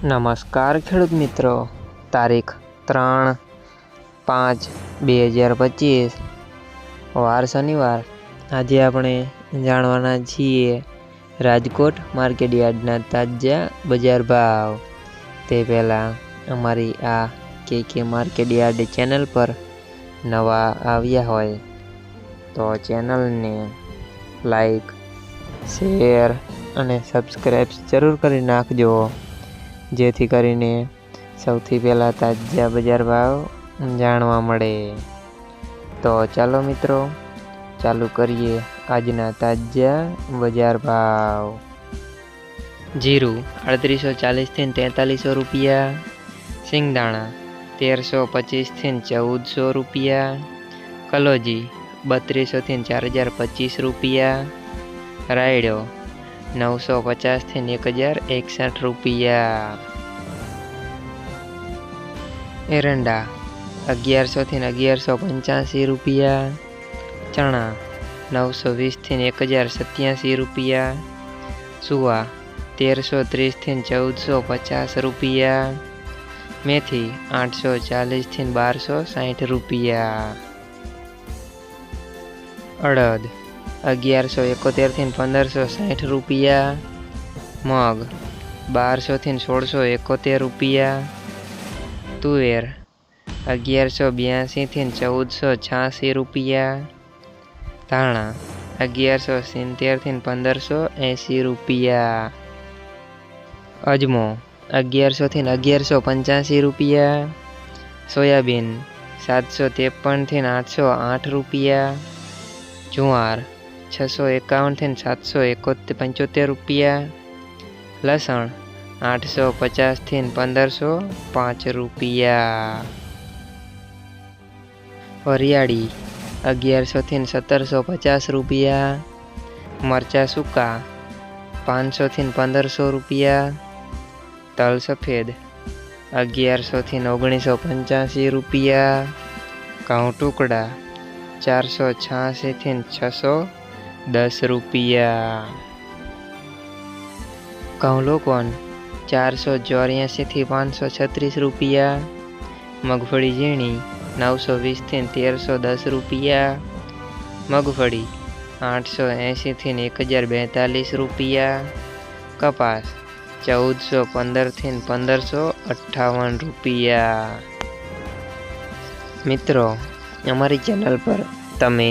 નમસ્કાર ખેડૂત મિત્રો. તારીખ ત્રણ પાંચ બે હજાર પચીસ. વાર શનિવાર. આજે આપણે જાણવાના છીએ રાજકોટ માર્કેટ યાર્ડના તાજા બજાર ભાવ. તે પહેલાં અમારી આ કે કે માર્કેટ યાર્ડ ચેનલ પર નવા આવ્યા હોય તો ચેનલને લાઈક, શેર અને સબસ્ક્રાઈબ જરૂર કરી નાખજો. જેથી કરીને સૌથી પહેલાં તાજા બજાર ભાવ જાણવા મળે. તો ચાલો મિત્રો, ચાલુ કરીએ આજના તાજા બજાર ભાવ. જીરું અડત્રીસો ચાલીસથી તેતાલીસો રૂપિયા સિંગદાણા તેરસો પચીસથી ચૌદસો રૂપિયા, કલોજી બત્રીસોથી ચાર હજાર પચીસ રૂપિયા, રાયડો નવસો પચાસથી એક હજાર એકસઠ રૂપિયા. એરંડા અગિયારસોથી અગિયારસો પંચ્યાસી રૂપિયા. ચણા નવસો વીસથી એક હજાર સત્યાસી રૂપિયા. સુવા તેરસો ત્રીસથી ચૌદસો પચાસ રૂપિયા. મેથી આઠસો ચાલીસથી બારસો સાઠ રૂપિયા. અડદ અગિયારસો એકોતેરથી પંદરસો સાઠ રૂપિયા. મગ બારસોથી સોળસો એકોતેર રૂપિયા. તુવેર, અગિયારસો બ્યાસીથી ચૌદસો છ્યાસી રૂપિયા. ધાણા, અગિયારસો સિત્તેરથી પંદરસો એંસી રૂપિયા. અજમો અગિયારસોથી અગિયારસો પંચ્યાસી રૂપિયા. સોયાબીન, સાતસો ત્રેપનથી આઠસો આઠ રૂપિયા. જુવાર છસો એકાવનથી સાતસો એકોતેર પંચોતેર રૂપિયા. લસણ આઠસો પચાસથી પંદરસો પાંચ રૂપિયા. વરિયાળી અગિયારસોથી સત્તરસો પચાસ રૂપિયા. મરચાં સૂકા પાંચસોથી પંદરસો રૂપિયા. તલ સફેદ અગિયારસોથી ઓગણીસો પંચ્યાસી રૂપિયા. ઘઉં ટુકડા ચારસો છ્યાસીથી છસો દસ રૂપિયા ઘઉં લોકોન ચારસો ચોર્યાસીથી પાંચસો છત્રીસ રૂપિયા મગફળી ઝીણી નવસો વીસથી તેરસો દસ રૂપિયા મગફળી આઠસો એંશીથી એક હજાર બેતાલીસ રૂપિયા કપાસ ચૌદસો પંદરથી પંદરસો અઠ્ઠાવન રૂપિયા મિત્રો અમારી ચેનલ પર તમે